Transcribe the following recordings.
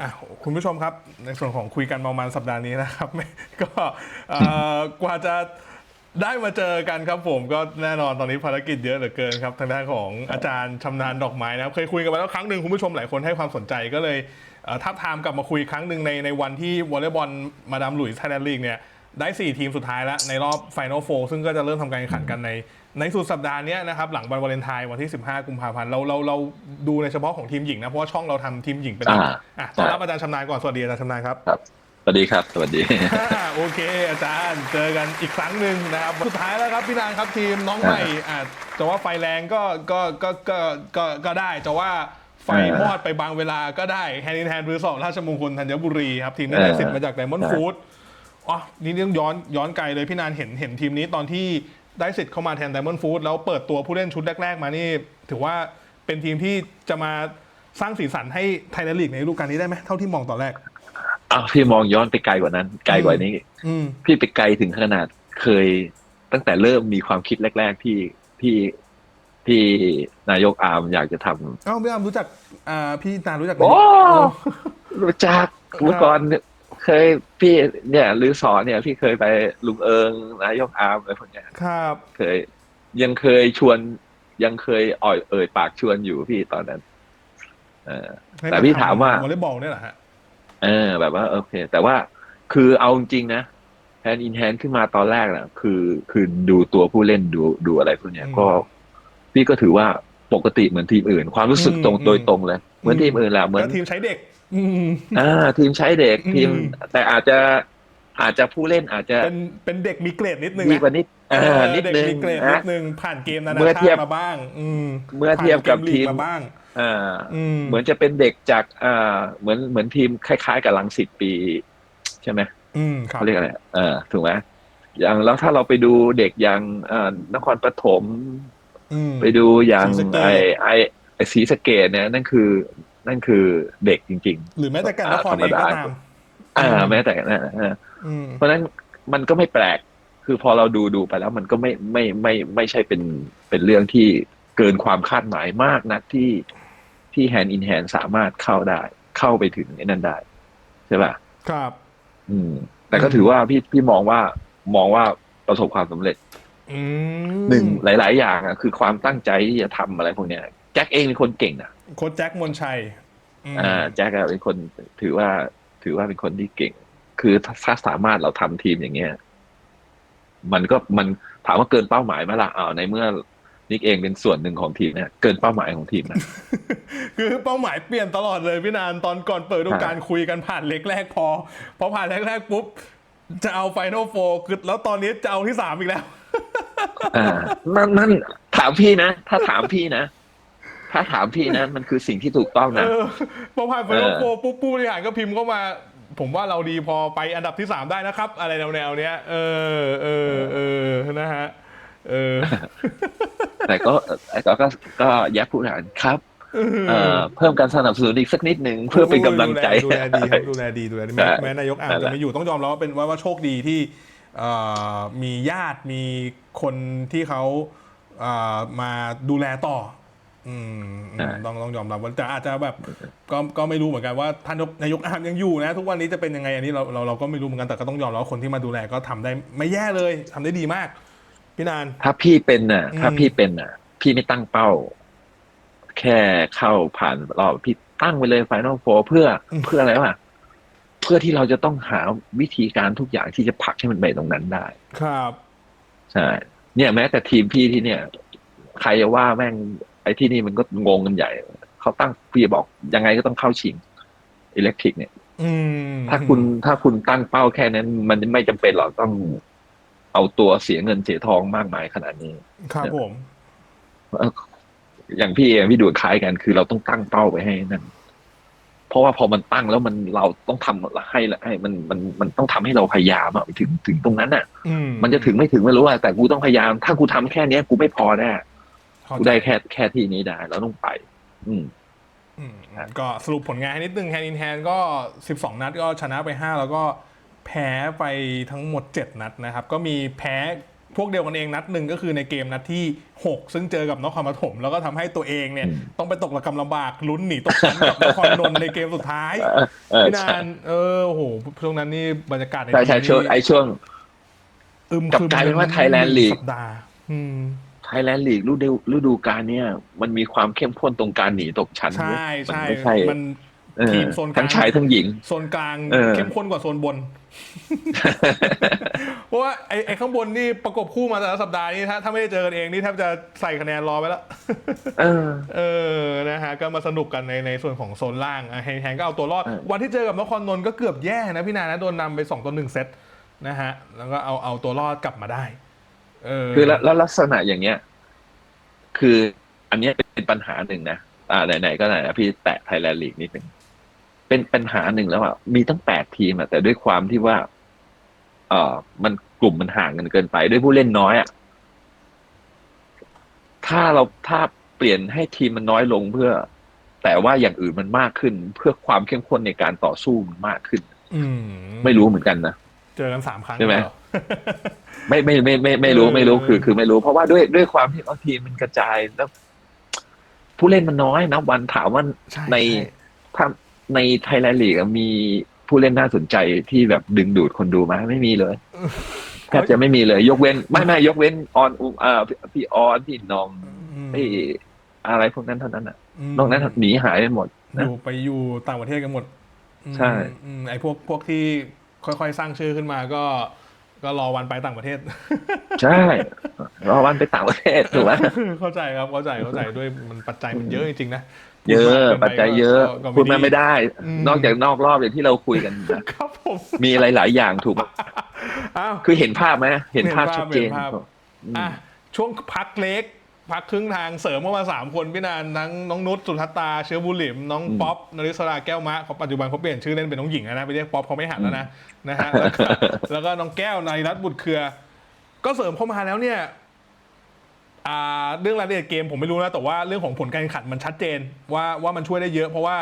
อะคุณผู้ชมครับ ในส่วนของคุยกันเมามันสัปดาห์นี้นะครับ ก็กว่าจะได้มาเจอกันครับผมก็แน่นอนตอนนี้ภารกิจเยอะเหลือเกินครับ ทางด้านของอาจารย์ชำนาญดอกไม้นะครับ เคยคุยกันไปแล้วครั้งหนึ่งคุณผู้ชมหลายคนให้ความสนใจก็เลยทับทามกลับมาคุยครั้งหนึ่งในในวันที่วอลเลย์บอลมาดามหลุยส์ไทยแลนด์ลีกเนี่ยได้ 4 ทีมสุดท้ายแล้วในรอบไฟนอลโฟซึ่งก็จะเริ่มทำการแข่งขันกันใน ในสุดสัปดาห์เนี้ยนะครับหลังวันวาเลนไทน์วันที่ 15 กุมภาพันธ์เราเราเราดูในเฉพาะของทีมหญิงนะเพราะว่าช่องเราทำทีมหญิงเป็นหลักอ่าอะต้อนรับอาจารย์ชำนาญก่อนสวัสดีอาจารย์ชำนาญครับครับสวัสดีครับสวัสดีอ่าโอเค อาจารย์เจอกันอีกครั้งหนึ่งนะครับสุดท้ายแล้วครับพี่นานครับทีมน้องใหม่อ่าจะว่าไฟแรงก็ก็ก็ก็ก็ก็ได้จะว่าไฟเออมอดไปบางเวลาก็ได้แฮนด์แฮนด์รือสองราชมงคลธัญบุรีครับทีมนี้ได้เออสิทธิ์มาจากไดมอนด์ใช่ฟู้ดอ๋อนี่ต้องย้อนย้อนไกลเลยพี่นานเห็นเห็นทีมนี้ตอนที่ ได้สิทธิ์เข้ามาแทนไดมอนด์ฟู้ดแล้วเปิดตัวผู้เล่นชุดแรก ๆ มานี่ ถือว่าเป็นทีมที่จะมาสร้างสีสันให้ไทยแลนด์ลีกในฤดูกาลนี้ได้ไหมเท่าที่มองตอนแรกอ้าวพี่มองย้อนไปไกลกว่านั้น ไกลกว่านี้อืมพี่ไปไกลถึงขนาดเคยตั้งแต่เริ่มมีความคิดแรก ๆ ที่ที่ที่นายกอาร์มอยากจะทำเอ้าพี่อามรู้จักอ่าพี่นานรู้จักไหมโอ้เออรู้จักเมื่อก่อน เคยพี่เนี่ยหรือสอนเนี่ยพี่เคยไปลุงเอิงนายกอาร์มอะไรพวกเนี้ยครับ เคย ยังเคยชวน ยังเคยอ่อยเอ่ยปากชวนอยู่พี่ตอนนั้น เออ แต่พี่ถามว่าวอลเลย์บอลเนี่ยเหรอฮะเออ แบบว่าโอเค แต่ว่าคือเอาจริงๆนะแฮนด์อินแฮนด์ขึ้นมาตอนแรกนะคือคือดูตัวผู้เล่นดูดูอะไรพวกเนี้ยอืมก็ พี่ก็ถือว่าปกติเหมือนทีมอื่น ความรู้สึกตรงอืมโดยตรงเลย เหมือนทีมอื่นแหละเหมือนแล้วทีมใช้เด็ก อืมอ่าทีมใช้เด็กอืมทีม แต่อาจจะอาจจะผู้เล่นอาจจะเป็นเป็นเด็กมีเกรดนิดนึงดีนะกว่านิดเออ่าอนิดเด็กนึงมีเกรดนินะดนึงผ่านเกมนานาเมื่อชาเทียบติมาบ้าง อืมเมื่อเทียบกับผ่านเกทีมลีมาบ้างอ่าอืมเหมือนจะเป็นเด็กจากอ่าเหมือนเหมือนทีมคล้าย ๆ กับลังสิตปี ใช่ไหมอืมครับเขาเรียกอะไรเออถูกไหมอย่างแล้วถ้าเราไปดูเด็กอย่างเอ่อนครปฐมอืมไปดูอย่างศรีสะเกษไอไอไอศรีสะเกดเนี่ยนั่นคือ นั่นคือเด็กจริงหรือแม้แต่แกันนครเองก็ตามๆอ่า แม้แต่นั่นนะอืมเพราะฉะนั้นมันก็ไม่แปลก คือพอเราดูดูไปแล้วมันก็ไม่ไม่ไม่ไม่ใช่เป็นเป็นเรื่องที่เกินความคาดหมายมากนะที่ที่แฮนด์อินแฮนสามารถเข้าได้ เข้าไปถึงไอ้นั่นได้ใช่ป่ะครับ อืม แต่ก็ถือว่าพี่พี่มองว่ามองว่าประสบความสำเร็จอืมหนึ่งหลาย ๆ อย่างอะคือความตั้งใจที่จะทำอะไรพวกเนี้ยแจ็คเองเป็นคนเก่งนะ โค้ชแจ็คมนชัยอืมอ่าแจ็คอะเป็นคนถือว่า ถือว่าเป็นคนที่เก่ง คือถ้าถ้าสามารถเราทำทีมอย่างเงี้ยมันก็มันถามว่าเกินเป้าหมายไหมล่ะอ้าวในเมื่อนิกเองเป็นส่วนหนึ่งของทีมเนี่ยเกินเป้าหมายของทีมนะคือเป้าหมายเปลี่ยนตลอดเลยพี่นานตอนก่อนเปิดฤดูกาลคุยกันผ่านเล็กแรกพอพอผ่านเล็กแรกปุ๊บจะเอาไฟนอลโฟคือแล้วตอนนี้จะเอาที่สามอีกแล้วอ่านั่นนั่นถามพี่นะ ถ้าถามพี่นะ ถ้าถามพี่นะ มันคือสิ่งที่ถูกต้องเอนะอพอผ่านไฟนอลเออโฟปุ๊บผู้บริหารก็พิมพ์เข้ามา ผมว่าเราดีพอไปอันดับที่สามได้นะครับ อะไรแนวๆเนี้ยเออเออเออนะฮะเออ แต่ก็แต่ก็ก็ก็แยกผู้บริหารครับเอ่อเพิ่มการสนับสนุนอีกสักนิดหนึ่งเพื่อเป็นกำลังใจดูแลดีครับดูแลดีดูแลดีแม้ใช่แม้นายกอาจนั่นแหจะละไม่อยู่ต้องยอมรับว่าเป็นว่าว่าโชคดีที่เอ่อมีญาติมีคนที่เขาเอ่อมาดูแลต่อ อืมอืมต้องต้องยอมรับว่าแต่อาจจะแบบก็ก็ไม่รู้เหมือนกันว่าท่านนายกอาจยังอยู่นะ ทุกวันนี้จะเป็นยังไงอันนี้เราเราเราก็ไม่รู้เหมือนกันแต่ก็ต้องยอมรับว่าคนที่มาดูแลก็ทำได้ไม่แย่เลยทำได้ดีมาก พี่นานถ้าพี่เป็นน่ะอืมถ้าพี่เป็นน่ะ พี่ไม่ตั้งเป้า แค่เข้าผ่านรอบพี่ตั้งไปเลยไฟนอลโฟเพื่อเพื่ออะไรวะเพื่อที่เราจะต้องหาวิธีการทุกอย่างที่จะผลักให้มันไปตรงนั้นได้ ครับใช่เนี่ยแม้แต่ทีมพี่ที่เนี่ย ใครจะว่าแม่ง ไอ้ที่นี่มันก็งงกันใหญ่ เขาตั้งพี่บอกยังไงก็ต้องเข้าชิงอิเล็กทริก เนี่ยอืมถ้าคุณถ้าคุณตั้งเป้าแค่นั้น มันไม่จำเป็นหรอกต้องเอาตัวเสียเงินเสียทองมากมายขนาดนี้ ครับผมเอ่ออย่างพี่เองพี่ดูคล้ายกัน คือเราต้องตั้งเป้าไปให้นั่นเพราะว่าพอมันตั้งแล้วมันเราต้องทำให้ให้มันมันมันต้องทำให้เราพยายามอะถึงถึงตรงนั้นอะอืมันจะถึงไม่ถึงไม่รู้อะแต่กูต้องพยายาม ถ้ากูทำแค่เนี้ยกูไม่พอแน่เข้า กูใจได้แค่แค่ที่นี้ได้เราต้องไปอืมอืมก็สรุปผลงานให้นิดนึงแฮนด์อินแฮนก็ 12 นัดก็ชนะไป 5 แล้วก็แพ้ไปทั้งหมด 7 นัดนะครับ ก็มีแพ้พวกเดียวกันเองนัดหนึ่งก็คือในเกมนัดที่ 6 ซึ่งเจอกับนครปฐมแล้วก็ทำให้ตัวเองเนี่ยอืมต้องไปตกระกำลำบากลุ้นหนีตกชั้นกับนครนนท์ในเกมสุดท้ายเออเออพี่นาใช่นเออโอ้โหช่วงนั้นนี่บรรยากาศในใช่ใช่ทีมช่วงนี่ไอ้ช่วงอึมกลับครึมกลายเป็นว่าห Thailand ง League สัปดาห์อืม ไทยแลนด์ลีกฤดูฤดูกาลเนี่ย มันมีความเข้มข้นตรงการหนีตกชั้นใช่มันใช่ไม่ใช่มันเออทีมโซนกลางทั้งชายทั้งหญิง โซนกลางเออเข้มข้นกว่าโซนบน เพราะว่าไอ้ไอ้ข้างบนนี่ประกบคู่มาแต่ละสัปดาห์นี้ถ้าถ้าไม่ได้เจอกันเองนี่แทบจะใส่คะแนนรอไปแล้วเออเออนะฮะก็มาสนุกกันในในส่วนของโซนล่างอะแฮงแฮงก็เอาตัวรอดเออวันที่เจอกับนครนนท์ก็เกือบแย่นะพี่นานะโดนนำไป2ต่อ1เซตนะฮะแล้วก็เอาเอาตัวรอดกลับมาได้เออ คือแล้วแล้วลักษณะอย่างเงี้ย คืออันเนี้ยเป็นปัญหาหนึ่งนะอ่าไหนๆก็ไหนนะพี่แตะไทยแลนด์ลีกนิดหนึ่งเป็นปัญหาหนึ่งแล้วอะมีตั้งแปดทีมอะแต่ด้วยความที่ว่า เอ่อมันกลุ่มมันห่างกันเกินไป ด้วยผู้เล่นน้อยอะถ้าเราถ้าเปลี่ยนให้ทีมมันน้อยลงเพื่อ แต่ว่าอย่างอื่นมันมากขึ้น เพื่อความเข้มข้นในการต่อสู้มันมากขึ้นอืมไม่รู้เหมือนกันนะ เจอกันสามครั้งใช่ไหมเหรอไม่ไม่ไม่ไม่ไม่รู้เออไม่รู้คือ คือไม่รู้ เพราะว่าด้วยด้วยความที่บางทีมมันกระจายแล้ว ผู้เล่นมันน้อยนะวันถามว่าใช่ในใช่ถ้าในไทยแลนด์ลีกมีผู้เล่นน่าสนใจที่แบบดึงดูดคนดูไหมาไม่มีเลยแทบจะไม่มีเลย ยกเว้น ไม่ไม่ยกเว้นออนอุเอ่อพี่พี่ออนพี่นองอืมไอ้อะไรพวกนั้นเท่านั้นอะมนอกนั้นหนีหายไปหมดอนะยู่ไปอยู่ต่างประเทศกันหมดอืมใช่อืมไอ้พวกพวกที่ ค่อยๆ สร้างชื่อขึ้นมาก็ก็รอวันไปต่างประเทศ ใช่รอวันไปต่างประเทศถูกไหมเข้าใจครับเข้าใจเข้าใจด้วยมันปัจจัยมันเยอะจริงๆนะเยอะพูดมากกินไปปัจจัยเยอะก็ก็พูดมาไม่ได้อืมนอกจากนอกรอบอย่างที่เราคุยกันนะครับผมมีหลาย ๆ อย่างถูกไหมอ้าวคือเห็นภาพไหมเห็นภาพเห็นภาพชัดเจนเห็นภาพอืมอะช่วงพักเล็ก พักครึ่งทางเสริมเข้ามาสามคนพี่นานทั้งน้องนุชสุทัตตาเชื้อบุหลิม น้องป๊อปนริศราแก้วมะเขาปัจจุบันเขาเปลี่ยนชื่อเล่นเป็นน้องหญิงแล้วนะไปเรียกป๊อปเขาไม่หันแล้วนะนะฮะแล้วก็แล้วก็น้องแก้วนายรัตน์บุตรเครือ ก็เสริมเข้ามาแล้วเนี่ยอ่าเรื่องรายละเอียดเกมผมไม่รู้นะแต่ว่าเรื่องของผลการแข่งขันมันชัดเจนว่าว่ามันช่วยได้เยอะเพราะว่า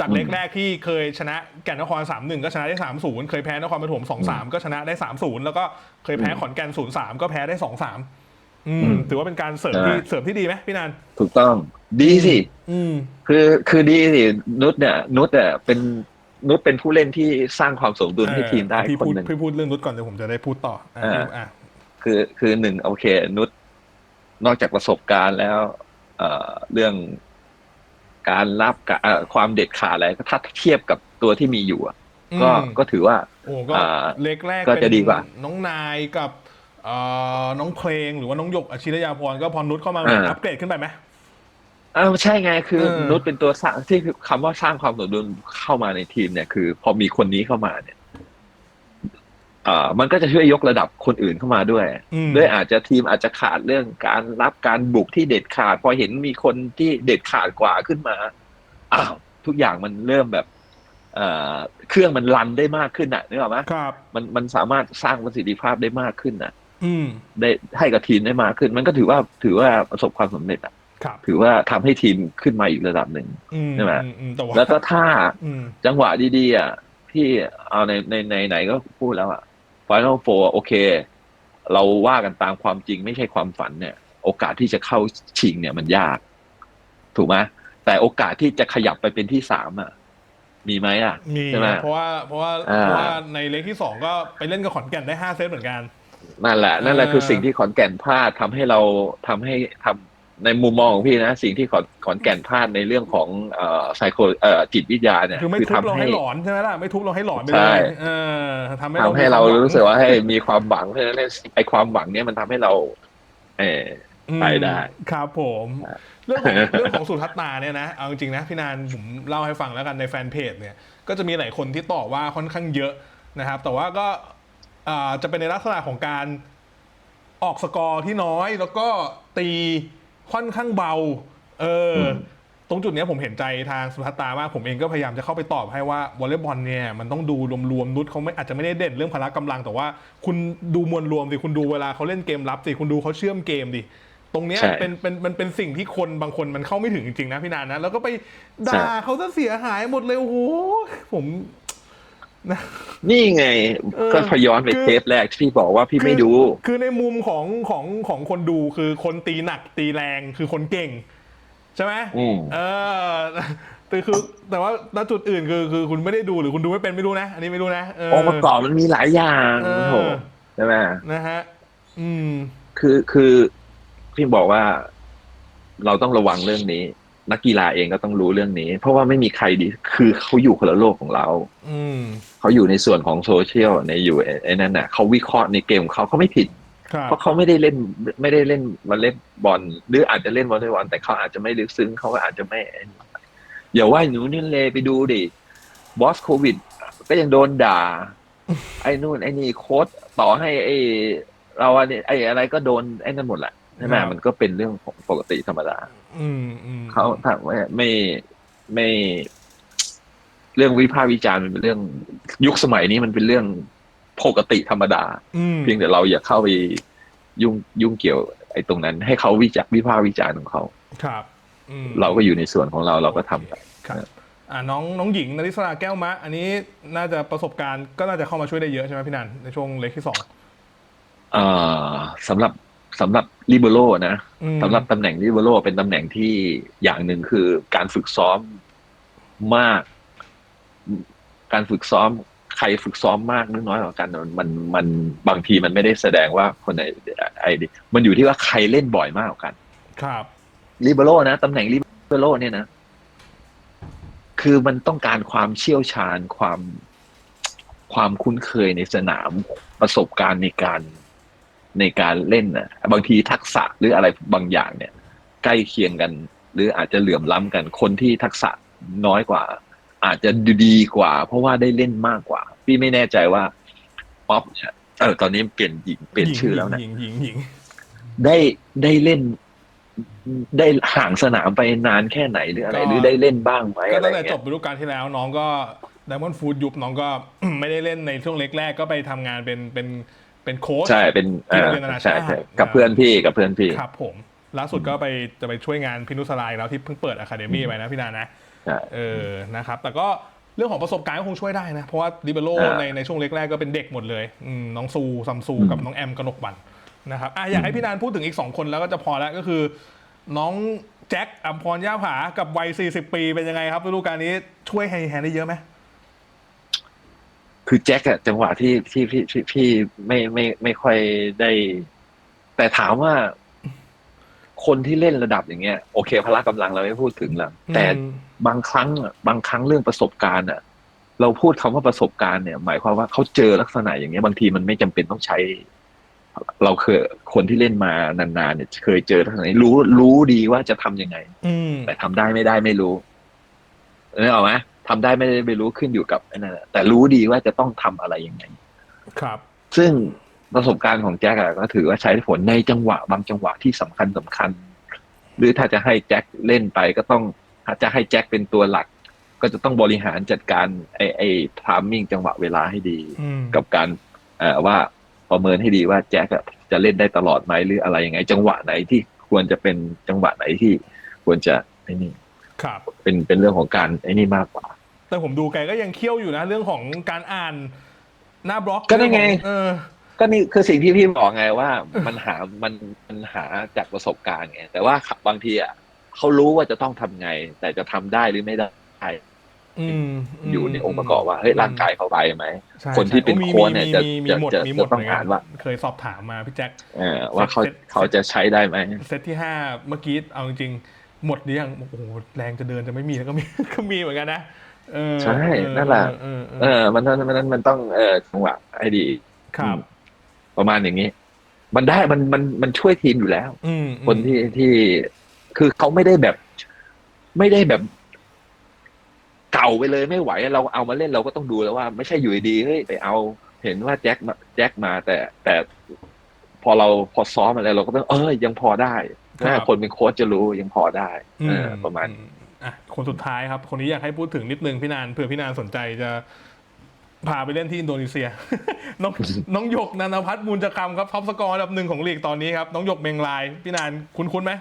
จากเล็กแรกที่เคยชนะแก่นนคร 3-1 ก็ชนะได้ 3-0 เคยแพ้นครปฐม2-3 ก็ชนะได้ 3-0 แล้วก็เคยแพ้ขอนแก่น 0-3 ก็แพ้ได้ 2-3 อืมอืม ถือว่าเป็นการเสริมที่ใช่เสริมที่ดีไหมพี่นันถูกต้อง ดีสิอืม คือคือดีสินุชเนี่ยนุชเนี่ยเป็นนุชเป็นผู้เล่นที่สร้างความสมดุลให้ทีมได้พี่คนพูดหนึ่งพี่พูดเรื่องนุชก่อนเดี๋ยวผมจะได้พูดต่ออะอ่าพี่อะคือคือหนึ่งโอเค นุชนอกจากประสบการณ์แล้ว เอ่อเรื่องการรับกะเอ่อความเด็ดขาดอะไรก็ถ้าเทียบกับตัวที่มีอยู่อะก็อืมก็ถือว่า โอ้ก็อ่าเล็กแรกก็จะเป็นดีกว่า น้องนายกับ เอ่อน้องเพลงหรือว่าน้องหยกอาชิรยาพรก็พอนุชเข้ามาอ่า อัปเกรดขึ้นไปไหม อ้าวใช่ไงคือเออ นุชเป็นตัวสร้างที่คำว่าสร้างความสมดุลเข้ามาในทีมเนี่ยคือ พอมีคนนี้เข้ามาเนี่ยเอ่อมันก็จะช่วยยกระดับคนอื่นเข้ามาด้วย อืมด้วยอาจจะทีมอาจจะขาดเรื่องการรับการบุกที่เด็ดขาด พอเห็นมีคนที่เด็ดขาดกว่าขึ้นมาอ้าวทุกอย่างมันเริ่มแบบเอ่อเครื่องมันรันได้มากขึ้นอะนึกออกไหมครับ มันมันสามารถสร้างประสิทธิภาพได้มากขึ้นอะ อืมได้ให้กับทีมได้มากขึ้น มันก็ถือว่าถือว่าประสบความสำเร็จอะครับถือว่าทำให้ทีมขึ้นมาอีกระดับหนึ่งอืมใช่ไหมอือืแต่ว่าแล้วก็ถ้าอืมจังหวะดีๆอะที่เอาในในในไหนก็พูดแล้วอะ Final Four โอเค เราว่ากันตามความจริงไม่ใช่ความฝันเนี่ย โอกาสที่จะเข้าชิงเนี่ยมันยาก ถูกไหมแต่โอกาสที่จะขยับไปเป็นที่สามอะ มีไหมอะมีใช่ไหมเพราะว่าเพราะว่าอ่าเพราะว่าในเล็กที่สองก็ไปเล่นกับขอนแก่นได้ห้าเซตเหมือนกัน นั่นแหละ นั่นแหละเออคือสิ่งที่ขอนแก่นพลาดทำให้เราทำให้ทำในมุมมองของพี่นะ สิ่งที่ขอนขอนแก่นพลาดในเรื่องของเอ่อไซโคเอ่อจิตวิทยาเนี่ยคือไม่ทุบทำเราให้ให้หลอนใช่ไหมล่ะไม่ทุบเราให้หลอนไปใช่เลยเออทำให้ทำให้เรารู้สึกว่าให้มีความหวังเพราะฉะนั้นไอ้ความหวังเนี่ยมันทำให้เรา เอออืมไปได้ครับผมเรื่องของเรื่องของสุทัศนาเนี่ยนะเอาจริงๆนะพี่นานผมเล่าให้ฟังแล้วกันในแฟนเพจเนี่ยก็จะมีหลายคนที่ต่อว่าค่อนข้างเยอะนะครับ แต่ว่าก็อ่า จะเป็นในลักษณะของการออกสกอร์ที่น้อย แล้วก็ตีค่อนข้างเบา เอออมตรงจุดเนี้ยผมเห็นใจทางสุทัศตามาก ผมเองก็พยายามจะเข้าไปตอบให้ว่าวอลเลย์บอลเนี่ยมันต้องดูรวมๆนุชเขาไม่อาจจะไม่ได้เด่นเรื่องพละกำลัง แต่ว่าคุณดูมวลรวมสิคุณดูเวลาเขาเล่นเกมรับสิคุณดูเขาเชื่อมเกมดิตรงเนี้ยใช่เป็นเป็นมันเป็นสิ่งที่คนบางคนมันเข้าไม่ถึงจริงๆนะพี่นานนะแล้วก็ไปด่าใช่เขาจะเสียหายหมดเลยโอ้โหผม นี่ไงเออก็พย้อนไปคือเทปแรกที่พี่บอกว่าพี่ไม่ดูคือคือในมุมของของของคนดูคือคนตีหนักตีแรงคือคนเก่ง ใช่ไหมอืมเออแต่คือ แต่ว่าณจุดอื่นคือคือคุณไม่ได้ดูหรือคุณดูไม่เป็นไม่รู้นะ อันนี้ไม่รู้นะเออองค์ประกอบมันมีหลายอย่างเออโถใช่ไหมนะฮะอืม คือคือพี่บอกว่า เราต้องระวังเรื่องนี้นักกีฬาเองก็ต้องรู้เรื่องนี้ เพราะว่าไม่มีใครดี คือเขาอยู่คนละโลกของเรา อืม เขาอยู่ในส่วนของโซเชียลในอยู่ไอ้ไอ้นั่นน่ะเขาวิเคราะห์ในเกมของเขาเขาไม่ผิดครับเพราะเขาไม่ได้เล่นไม่ได้เล่นวอลเลย์บอลหรืออาจจะเล่นวอลเลย์บอลแต่เขาอาจจะไม่ลึกซึ้งเขาก็อาจจะไม่อย่าว่าหนูนี่เลยไปดูดิบอสโควิด ก็ยังโดนด่า ไอ้นู่นไอ้นี่โค้ดต่อให้ไอ้เราอันนี้ไอ้อะไรก็โดนไอ้นั่นหมดแหละใช่ไหมครับมันก็เป็นเรื่องของปกติธรรมดาอืมอืมเขาถ้าไม่ไม่ไม่ เรื่องวิพากษ์วิจารณ์มันเป็นเรื่องยุคสมัยนี้มันเป็นเรื่องปกติธรรมดาอืมเพียงแต่เราอย่าเข้าไปยุ่งยุ่งเกี่ยว ไอ้ตรงนั้น ให้เขาวิจารวิพากษ์วิจารณ์ของเขาครับอืมเราก็อยู่ในส่วนของเราเราก็ทำไปครับอ่าน้องน้องหญิงนริศราแก้วมะ อันนี้น่าจะประสบการณ์ก็น่าจะเข้ามาช่วยได้เยอะใช่ไหมพี่นันในช่วงเล็กที่สองเอ่อสำหรับสำหรับลิเบโรนะอืมสำหรับตำแหน่งลิเบโรเป็นตำแหน่งที่อย่างหนึ่งคือการฝึกซ้อมมาก การฝึกซ้อมใครฝึกซ้อมมากหรือน้อยกว่ากันมันมันมันบางทีมันไม่ได้แสดงว่าคนไหนไอ้ดิมันอยู่ที่ว่าใครเล่นบ่อยมากกว่ากัน ครับลิเบโรนะตำแหน่งลิเบโรเนี่ยนะ คือมันต้องการความเชี่ยวชาญความความคุ้นเคยในสนามประสบการณ์ในการในการเล่นนะบางทีทักษะหรืออะไรบางอย่างเนี่ย ใกล้เคียงกัน หรืออาจจะเหลื่อมล้ำกันคนที่ทักษะน้อยกว่า อาจจะดีกว่า เพราะว่าได้เล่นมากกว่า พี่ไม่แน่ใจว่าป๊อปเนี่ยเออตอนนี้เปลี่ยนหญิงเปลี่ยนชื่อแล้วนะหญิงหญิงหญิงได้ได้เล่น ได้ห่างสนามไปนานแค่ไหนหรืออะไรก็หรือได้เล่นบ้างไหมก็อะไรตั้งแต่จเงี้บยฤดูกาลที่แล้ว น้องก็ไดมอนด์ฟูดยุบน้องก็ไม่ได้เล่นในช่วงเล็กแรกก็ไปทำงานเป็นเป็นเป็นโค้ชใช่เป็นที่เอโรงอเรียนนานาใช่ชาติใช่กับเพื่อนพี่กับเพื่อนพี่ครับผมล่าสุดก็ไปจะไปช่วยงานพินุสลายแล้วที่เพิ่งเปิดอะคาเดมี่ไปนะพี่นานะใช่ เออนะครับ แต่ก็เรื่องของประสบการณ์ก็คงช่วยได้นะ เพราะว่าดิเบโลอ่าในในช่วงเล็กแรกก็เป็นเด็กหมดเลยอืมน้องซูซัมซูอืมกับน้องแอมกนกวันนะครับอะอยากให้พี่นานพูดถึงอีก 2 คนแล้วก็จะพอแล้วก็คือ น้องแจ็คอัมพรย่าผากับวัย 40 ปีเป็นยังไงครับฤดูกาลนี้ช่วยให้แฮนได้เยอะไหมคือแจ็คอะจังหวะที่ที่พี่พี่พี่ไม่ไม่ไม่ค่อยได้ แต่ถามว่า คนที่เล่นระดับอย่างเงี้ยโอเคพละกำลังเราไม่พูดถึงแล้วแต่อืมบางครั้งอะบางครั้งเรื่องประสบการณ์อะเราพูดคำว่าประสบการณ์เนี่ย หมายความว่าเขาเจอลักษณะอย่างเงี้ยบางทีมันไม่จำเป็นต้องใช้ เราเคยคนที่เล่นมานานๆเนี่ย เคยเจอลักษณะนี้รู้รู้ดีว่าจะทำยังไงอืมแต่ทำได้ไม่ได้ไม่รู้นึกออกไหมทำได้ไม่ได้ไม่รู้ขึ้นอยู่กับไอ้นั่นแหละแต่รู้ดีว่าจะต้องทำอะไรยังไง ครับ ซึ่ง ประสบการณ์ของแจ็คอะก็ถือว่าใช้ผลในจังหวะบางจังหวะที่สำคัญสำคัญ หรือถ้าจะให้แจ็คเล่นไปก็ต้องถ้าจะให้แจ็คเป็นตัวหลัก ก็จะต้องบริหารจัดการไอ้ไอ้ทามมิ่งจังหวะเวลาให้ดีอืมกับการเอ่อว่าประเมินให้ดีว่าแจ็คอะจะเล่นได้ตลอดไหมหรืออะไรยังไง จังหวะไหนที่ควรจะเป็นจังหวะไหนที่ควรจะไอ้นี่ครับ เป็นเป็นเรื่องของการไอ้นี่มากกว่า แต่ผมดูแกก็ยังเคี่ยวอยู่นะ เรื่องของการอ่านหน้าบล็อกก็ได้ไงเออ ก็นี่คือสิ่งที่พี่บอกไงว่ามันหามันมันหาจากประสบการณ์ไงแต่ว่าบางทีอะเขารู้ว่าจะต้องทำไง แต่จะทำได้หรือไม่ได้อืมมอยู่ในองค์ประกอบว่าเฮ้ยร่างกายเขาไปไหมใช่คนที่ใช่เป็นมีโค้ชเนี่ยมีจะมีมีจะหมดจะมีหมดจะต้องเหมืนกัอ่านว่า เคยสอบถามมาพี่แจ็คเออว่าเขาเซตเขาจะใช้ได้ไหมเซตที่ห้าเมื่อกี้เอาจริงๆหมดหรือยังโอ้โหแรงจะเดินจะไม่มีแล้วก็มีก็มีเหมือนกันนะเออใช่เออนั่นแหละเออเออเอเอออมันมันมันมันต้องเออจังหวะให้ดีครับ ประมาณอย่างนี้ มันได้มันมันมันช่วยทีมอยู่แล้วอืมคนที่ที่คือเขาไม่ได้แบบ ไม่ได้แบบ เก่าไปเลยไม่ไหว เราเอามาเล่นเราก็ต้องดูแล้วว่า ไม่ใช่อยู่ดีๆเฮ้ยไปเอา เห็นว่าแจ็คมาแจ็คมาแต่แต่พอเราพอซ้อมอะไรเราก็ต้องเออยังพอได้ถ้าคนเป็นโค้ชจะรู้ยังพอได้อืเอมอประมาณอือะคนสุดท้ายครับ คนนี้อยากให้พูดถึงนิดนึงพี่นานเผื่อพี่นานสนใจจะ พาไปเล่นที่อินโดนีเซีย น้องน้องหยกนันพัฒน์มูลจคำครับท็อปสกอร์อันดับหนึ่งของลีกตอนนี้ครับ น้องหยกเมงลาย พี่นานคุ้นคุ้นๆไหม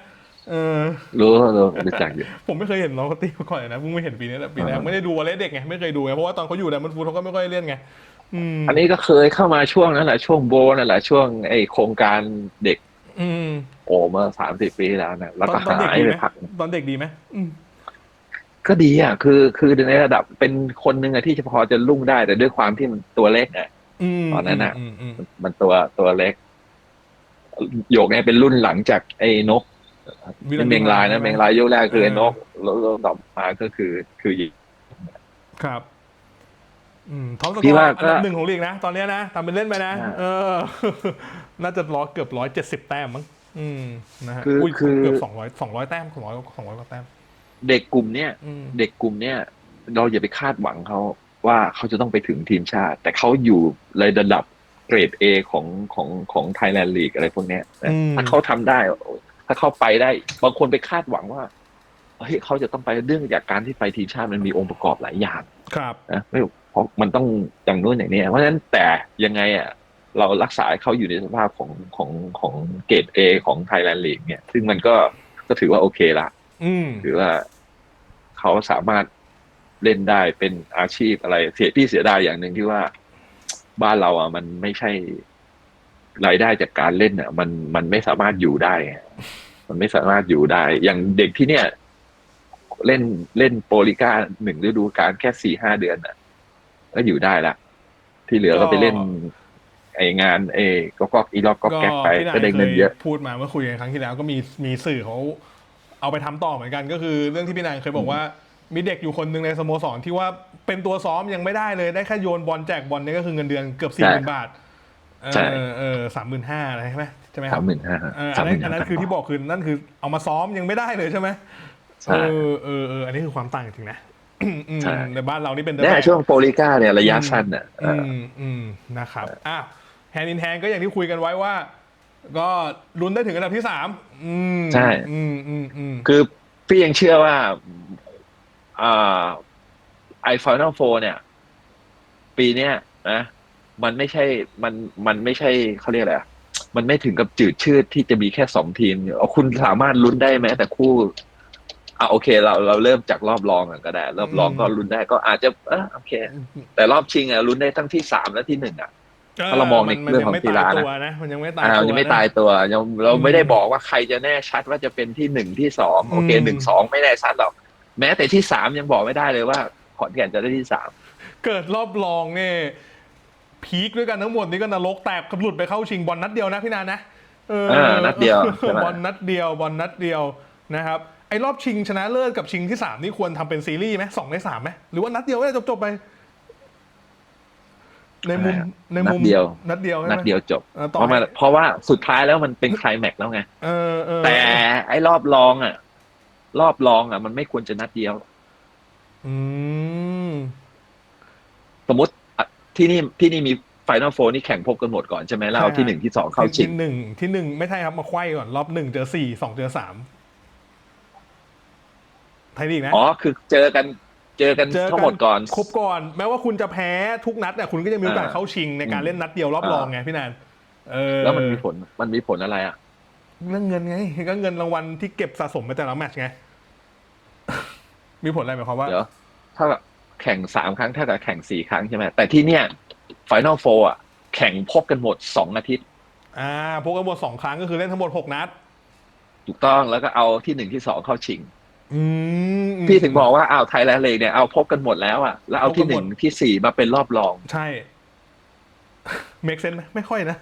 เออรู้รู้รู้จักอยู่ผมไม่เคยเห็นน้องเขาตีมาก่อนเลยนะเพิ่งไม่เห็นปีนี้แหละปีแรกไม่ได้ดูวอลเลย์เด็กไงไม่เคยดูไงเพราะว่าตอนเขาอยู่แต่มันฟูเขาก็ไม่ค่อยเล่นไงอืมอันนี้ก็เคยเข้ามาช่วงนั้นแหละช่วงโบนั่นแหละช่วงไอโครงการเด็ก อืมโอเมื่อสามสิบปีที่แล้วนะแล้วตอก็นตอนเด็กหายดีไปไหมพักตอนเด็กดีไหมอืม ก็ดีอะ คือคือในระดับเป็นคนหนึ่งอะที่จะพอจะรุ่งได้ แต่ด้วยความที่มันตัวเล็กอะอืมตอนนั้นน่ะอืมอืมมันตัวตัวเล็กโยกเนี่ยเป็นรุ่นหลังจากไอ้นกวิลเป็นเมงลายนะเมงลายยุคแรกคือไอ้นกแล้วแล้วต่อมาก็คือคือยิงครับอืมท็อปสกพี่อร์ว่าอัก็นดับหนึ่งของลีกนะ ตอนเนี้ยนะทำเป็นเล่นไปนะใช่เออ น่าจะร้อยเกือบร้อยเจ็ดสิบแต้มมั้งอืมนะฮะคืออุ้ยคือเกือบสองร้อยสองร้อยแต้มสองร้อยสองร้อยกว่าแต้ม เด็กกลุ่มเนี้ยอืมเด็กกลุ่มเนี้ยเราอย่าไปคาดหวังเขาว่าเขาจะต้องไปถึงทีมชาติ แต่เขาอยู่ในระดับเกรด A ของของของไทยแลนด์ลีกอะไรพวกเนี้ยนะอืม ถ้าเขาทำได้ ถ้าเขาไปได้ บางคนไปคาดหวังว่าเฮ้ยเขาจะต้องไปเรื่องจากการที่ไปทีมชาติมันมีองค์ประกอบหลายอย่าง ครับ นะไม่เพราะมันต้องอย่างนู้นอย่างนี้ เพราะฉะนั้นแต่ยังไงอะเรารักษาให้เขาอยู่ในสภาพของของของเกรด A ของไทยแลนด์ลีกเนี่ย ซึ่งมันก็ก็ถือว่าโอเคละ อืมถือว่าเขาสามารถเล่นได้เป็นอาชีพอะไร เสียที่เสียดายอย่างหนึ่งที่ว่าบ้านเราอะ มันไม่ใช่รายได้จากการเล่นอะ มันมันไม่สามารถอยู่ได้ไงมันไม่สามารถอยู่ได้ อย่างเด็กที่เนี่ย เล่นเล่นโปรลิก้าหนึ่งฤดูกาลแค่สี่ห้าเดือนอะ ก็อยู่ได้ละที่เหลือก็ไปเล่น ไองานเอก็ก็อีล็อกก็ก็แก๊กไปพี่นายก็ได้เคเงินยเยอะ พูดมาเมื่อคุยกันครั้งที่แล้วก็มีมีสื่อเขา เอาไปทำต่อเหมือนกันก็คือเรื่องที่พี่นายเคยบอกว่า มีเด็กอยู่คนหนึ่งในสโมสรที่ว่าเป็นตัวซ้อมยังไม่ได้เลยได้แค่โยนบอลแจกบอลเนี่ยก็คือเงินเดือนเกือบสี่หมื่นบาทเอใช่ อเออสามหมื่นห้าอะไรใช่ไหมใช่ไหมคสารัมบหมื่นห้าเอออันนั้นอันนั้นคือที่บอกคือนั่นคือเอามาซ้อมยังไม่ได้เลยใช่ไหมใช่เออเออเอออันนี้คือความต่างจริงๆนะอืมใช่ ในบ้านเรานี่เป็น เนี่ยแต่ช่วงโปรลิก้าเนี่ยระยะสั้นอะเออือ มอืมนะครับอะแฮนด์อินแฮนก็อย่างที่คุยกันไว้ว่า ก็ลุ้นได้ถึงอันดับที่สามอืมใช่ อืมอืมอืมคือพี่ยังเชื่อว่าอ่าไอฟ i น a l โฟเนี่ย ปีเนี้ยนะ มันไม่ใช่มันมันไม่ใช่เขาเรียกอะไรอะมันไม่ถึงกับจืดชืดที่จะมีแค่สองทีมเอาคุณสามารถลุ้นได้แม้แต่คู่อะโอเค เราเราเริ่มจากรอบรองก่อนก็ได้ รอบรองก็ลุ้นได้ก็อาจจะเออโอเค แต่รอบชิงอะลุ้นได้ทั้งที่สามและที่หนึ่งอะ ถ้าเรามองในมันเรื่องยัของไม่กีฬาตายนะตัวนะมันยังไม่ตายอ่าตัวยังไม่นะตายตัวยังเราอืมไม่ได้บอกว่าใครจะแน่ชัดว่าจะเป็นที่หนึ่งที่สองโอเคอืมหนึ่งสองไม่แน่ชัดหรอกแม้แต่ที่สามยังบอกไม่ได้เลยว่าขอนแก่นจะได้ที่สามเกิดรอบรองเนี่ยพีคด้วยกันทั้งหมดนี่ก็นรกแตกกับหลุดไปเข้าชิงบอลนัดเดียวนะพี่นานะเออเออนัดเดียวใช่ไหมบอลนัดเดียวบอลนัดเดียวนะครับไอ้รอบชิงชนะเลิศกับชิงที่สามนี่ควรทำเป็นซีรีส์ไหมสองในสามไหมหรือว่านัดเดียวก็ได้จบๆไป ในมุมในมุมนัดเดียวนัดเดียวใช่ไหมนัดเดียวจบเออต่อเพราะมันเพราะว่าสุดท้ายแล้วมันเป็นไคลแม็กซ์แล้วไงเออเออแต่ไอ้รอบรองอะ รอบรองอะ มันไม่ควรจะนัดเดียวอืมสมมติอะที่นี่ที่นี่มีไฟนอลโฟนี่แข่งพบกันหมดก่อนใช่ไหมแล้วเอาที่หนึ่งที่สองเข้าชิงที่หนึ่งที่หนึ่งไม่ใช่ครับมาไขว้ก่อน รอบหนึ่งเจอสี่สองเจอสามไทยลีกนะอ๋อคือเจอกัน เจอกันเจอทั้งหมดก่อน ครบก่อน แม้ว่าคุณจะแพ้ทุกนัดเนี่ยคุณก็จะมีโอกาสอ่าเข้าชิงในการเล่นนัดเดียวรอบรองไงพี่แนนเออแล้วมันมีผลมันมีผลอะไรอะเรื่องเงินไงก็เงินรางวัลที่เก็บสะสมไปแต่ละแมตช์ไง มีผลอะไรหมายความว่าเดี๋ยวถ้ากับแข่งสามครั้งเท่ากับแข่งสี่ครั้งใช่ไหมแต่ที่เนี่ยไฟนอลโฟอะแข่งพบกันหมดสองอาทิตย์ อ่าพวกกันหมดสองครั้งก็คือเล่นทั้งหมดหกนัด ถูกต้องแล้วก็เอาที่หนึ่งที่สองเข้าชิง อืมพี่ถึงบอกว่าอ้าวไทยแลนด์เลกเนี่ยเอาพบกันหมดแล้วอะแล้วเอาที่หนึ่งที่สี่มาเป็นรอบรอง ใช่เมกเซนไหมไม่ค่อยนะ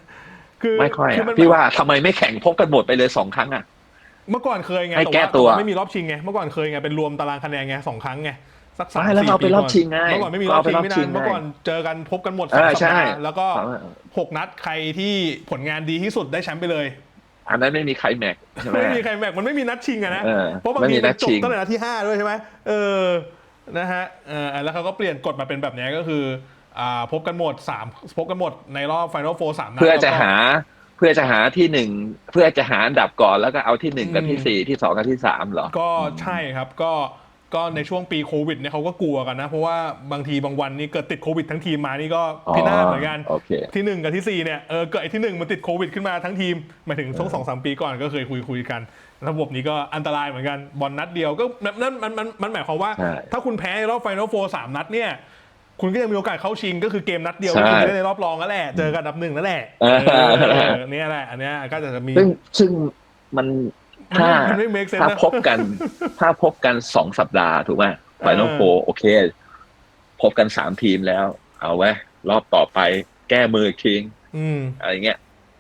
คือไม่ค่อยคือะมันพี่ว่าทำไมไม่แข่งพบกันหมดไปเลยสองครั้งอะเมื่อก่อนเคยไงให้ต่าแก้ตัวไม่มีรอบชิงไงเมื่อก่อนเคยไงเป็นรวมตารางคะแนนไงสองครั้งไงสักสามใช่แล้วสี่เอาไปปีรอบก่อนชิงไงเมื่อก่อนไม่มีรก็อบเอาไปชิงรอบไม่ชินางนไงเมื่อก่อนเจอกันพบกันหมดเอสามอสัปใช่ดาห์แล้วก็หกนัดใครที่ผลงานดีที่สุดได้แชมป์ไปเลย อันนั้นไม่มีใครแม็กซ์ใช่ไหมไม่มีใครแม็กมันไม่มีนัดชิงอะนะเออเพราะบางไม่ทีมีมันันดจบชิงตั้งแต่นัดที่ห้าด้วยใช่ไหมเออนะฮะเออแล้วเขาก็เปลี่ยนกฎมาเป็นแบบนี้ก็คืออ่าพบกันหมดสามพบกันหมดในรอบไฟนอลโฟสามนัดเพื่อจะแล้วก็หาเพื่อจะหาที่หนึ่งเพื่อจะหาอันดับก่อนแล้วก็เอาที่หนึ่งกับอืมที่สี่ที่สองกับที่สามเหรอก็ใช่ครับก็ ก็ในช่วงปีโควิดเนี่ยเขาก็กลัวกันนะ เพราะว่าบางทีบางวันนี่เกิดติดโควิดทั้งทีมมานี่ก็พินาศเหมือนกัน โอเคที่หนึ่งกับที่สี่เนี่ยเออเกิดไอ้ที่หนึ่งมันติดโควิดขึ้นมาทั้งทีมหมายถึงช่วงสองสามปีก่อนก็เคยคุยคุยกัน ระบบนี้ก็อันตรายเหมือนกันบอลนัดเดียวก็นั่นมันมันมันหมายความว่า ใช่ ถ้าคุณแพ้ในรอบไฟนอลโฟสามนัดเนี่ย คุณก็ยังมีโอกาสเข้าชิงก็คือเกมนัดเดียวใช่ที่คุณจะได้ในรอบรองนั่นแหละเจอกันอันดับหนึ่งนั่นแหละเออเออเนี่ยแหละอันเนี้ยก็จะมี ซึ่งซึ่งมันมัน ถ้ามันไม่ make sense ถ้านะพบกัน ถ้าพบกันสองสัปดาห์ถูกไหมไฟนอลเออโฟโอเค พบกันสามทีมแล้ว เอาไว้รอบต่อไปแก้มืออีกทีอืมอะไรเงี้ย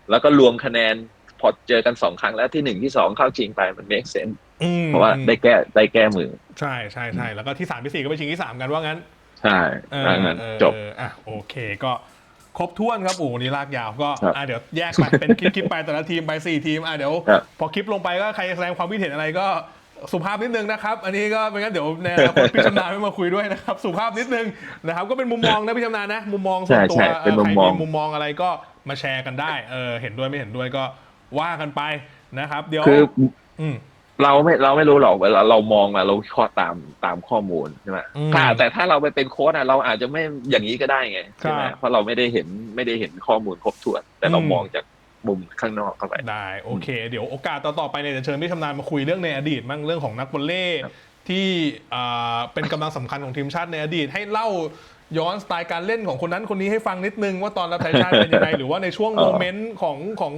แล้วก็รวมคะแนนพอเจอกันสองครั้งแล้วที่หนึ่งที่สองเข้าชิงไปมัน make sense อืมเพราะว่าได้แก้ได้แก้มือ ใช่ใช่ใช่แล้วก็ที่สามที่สี่ก็ไปชิงที่สามกันว่างั้น ใช่เออดังนั้นเออจบเอออะโอเคก็ ครบถ้วนครับโอ้โหนี่ลากยาวก็ครับอะเดี๋ยวแยกไปเป็นคลิปคลิปไปแต่ละทีมไปสี่ทีมอะเดี๋ยว ครับพอคลิปลงไปก็ใครแสดงความคิดเห็นอะไรก็สุภาพนิดนึงนะครับ อันนี้ก็ไม่งั้นเดี๋ยวในอนาคตพี่ชำนาญไม่มาคุยด้วยนะครับ สุภาพนิดนึงนะครับ ก็เป็นมุมมองนะพี่ชำนาญนะ มุมมองส่วนตัวใช่ใช่เป็นมุมมองใครมุมมองอะไรก็มาแชร์กันได้เออเห็นด้วยไม่เห็นด้วยก็ว่ากันไปนะครับ เดี๋ยวคือ อืม เราไม่เราไม่รู้หรอกเวลาเรามองอะเราวิเคราะห์ตามตามข้อมูลใช่ไหมอืมถ้าแต่ถ้าเราไปเป็นโค้ชอะเราอาจจะไม่อย่างนี้ก็ได้ไงใช่ไหมครับ เพราะเราไม่ได้เห็นไม่ได้เห็นข้อมูลครบถ้วน แต่เราอืมมองจากมุมข้างนอกเข้าไป ได้โอเค เดี๋ยวโอกาสต่อๆไปเนี่ยจะเชิญพี่ชำนาญมาคุยเรื่องในอดีตมั่งเรื่องของนักวอลเล่ครับที่อ่าเป็นกำลังสำคัญของทีมชาติในอดีต ให้เล่าย้อนสไตล์การเล่นของคนนั้นคนนี้ให้ฟังนิดนึงว่าตอนรับใช้ชาติเป็นยังไง หรือว่าในช่วงโมเมนต์ของของ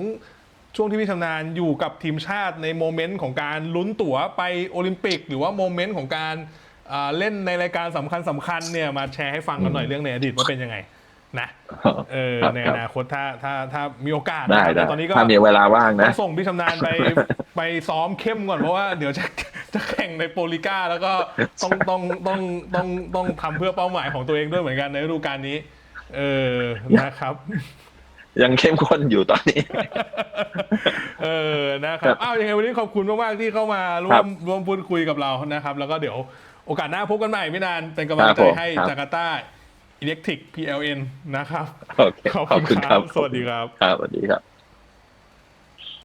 ช่วงที่พี่ชำนาญอยู่กับทีมชาติในโมเมนต์ของการลุ้นตั๋วไปโอลิมปิก หรือว่าโมเมนต์ของการอ่าเล่นในรายการสำคัญสำคัญเนี่ยมาแชร์ให้ฟังกันหน่อยเรื่องในอดีตว่าเป็นยังไงนะเออครับในคอรับนาคตถ้าถ้าถ้ามีโอกาสได้นะครับได้ตอนนี้ก็ ถ้ามีเวลาว่างต้นะองส่งพี่ชำนาญไป ไปซ้อมเข้มก่อนเพราะว่าเดี๋ยวจะจะแข่งในโปรลิก้าแล้วก็ต้องต้องต้องต้องต้องทำเพื่อเป้าหมายของตัวเองด้วยเหมือนกันในฤดูกาลนี้ เออนะครับ ยังเข้มข้นอยู่ตอนนี้ เออนะคครัรับบอ้าวยังไงวันนี้ขอบคุณมาก ๆ ที่เข้ามาร่ควรัมบร่วมพูดคุยกับเรานะครับ แล้วก็เดี๋ยวโอกาสหน้าพบกันใหม่ไม่นาน เป็นกำลังครับใจผมให้ครับจาการ์ตาอิเล็กทริก PLN นะครับโอเคขอบขอบคุคุณณคครัรับบสวัสดีครับ ครับ สวัสดีครับ